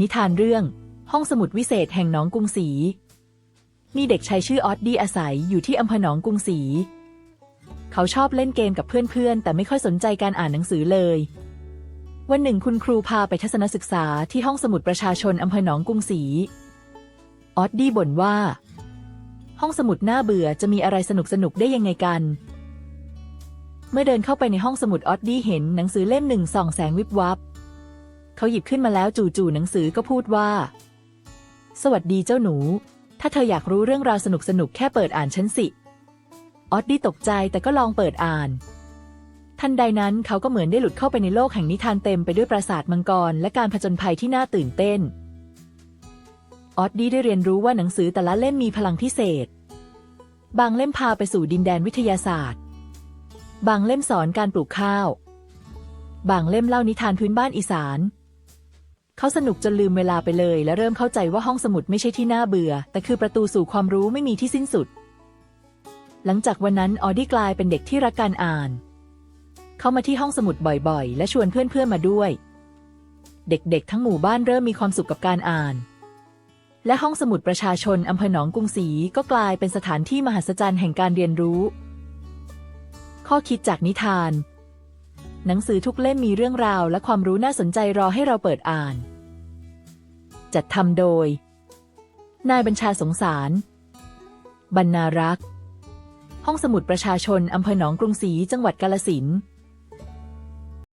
นิทานเรื่อง ห้องสมุดวิเศษแห่งหนองกรุงศรีมีเด็กชายชื่อออดดี้อาศัยอยู่ที่อำเภอหนองกรุงศรีเขาชอบเล่นเกมกับเพื่อนๆ แต่ไม่ค่อยสนใจการอ่านหนังสือเลย วันหนึ่งคุณครูพาไปทัศนศึกษาที่ห้องสมุดประชาชนอำเภอหนองกรุงศรีออดดี้บ่นว่า ห้องสมุดน่าเบื่อจะมีอะไรสนุกๆได้ยังไงกัน เมื่อเดินเข้าไปในห้องสมุดออดดี้เห็นหนังสือเล่มหนึ่งส่องแสงวิบวับ เขาหยิบขึ้นมาแล้วจู่ๆหนังสือก็พูดว่า สวัสดีเจ้าหนู ถ้าเธออยากรู้เรื่องราวสนุกๆแค่เปิดอ่านฉันสิ ออดดี้ตกใจแต่ก็ลองเปิดอ่าน ทันใดนั้นเขาก็เหมือนได้หลุดเข้าไปในโลกแห่งนิทานเต็มไปด้วยปราสาทมังกร และการผจญภัยที่น่าตื่นเต้น ออดดี้ได้เรียนรู้ว่าหนังสือแต่ละเล่มมีพลังพิเศษ บางเล่มพาไปสู่ดินแดนวิทยาศาสตร์ บางเล่มสอนการปลูกข้าว บางเล่มเล่านิทานพื้นบ้านอีสาน เขาสนุกจนลืมเวลาไปเลย และเริ่มเข้าใจว่าห้องสมุดไม่ใช่ที่น่าเบื่อ แต่คือประตูสู่ความรู้ไม่มีที่สิ้นสุด หลังจากวันนั้นออดี้กลายเป็นเด็กที่รักการอ่าน เขามาที่ห้องสมุดบ่อยๆ และชวนเพื่อนๆมาด้วย เด็กๆ ทั้งหมู่บ้านเริ่มมีความสุขกับการอ่าน และห้องสมุดประชาชนอำเภอหนองกรุงศรีก็กลายเป็นสถานที่มหัศจรรย์แห่งการเรียนรู้ ข้อคิดจากนิทาน หนังสือทุกเล่มมีเรื่องราวและความรู้น่าสนใจรอให้เราเปิดอ่าน จัดทำโดย นายบัญชาสงสาร บรรณารักษ์ ห้องสมุดประชาชนอำเภอหนองกรุงศรีจังหวัดกาลสินธุ์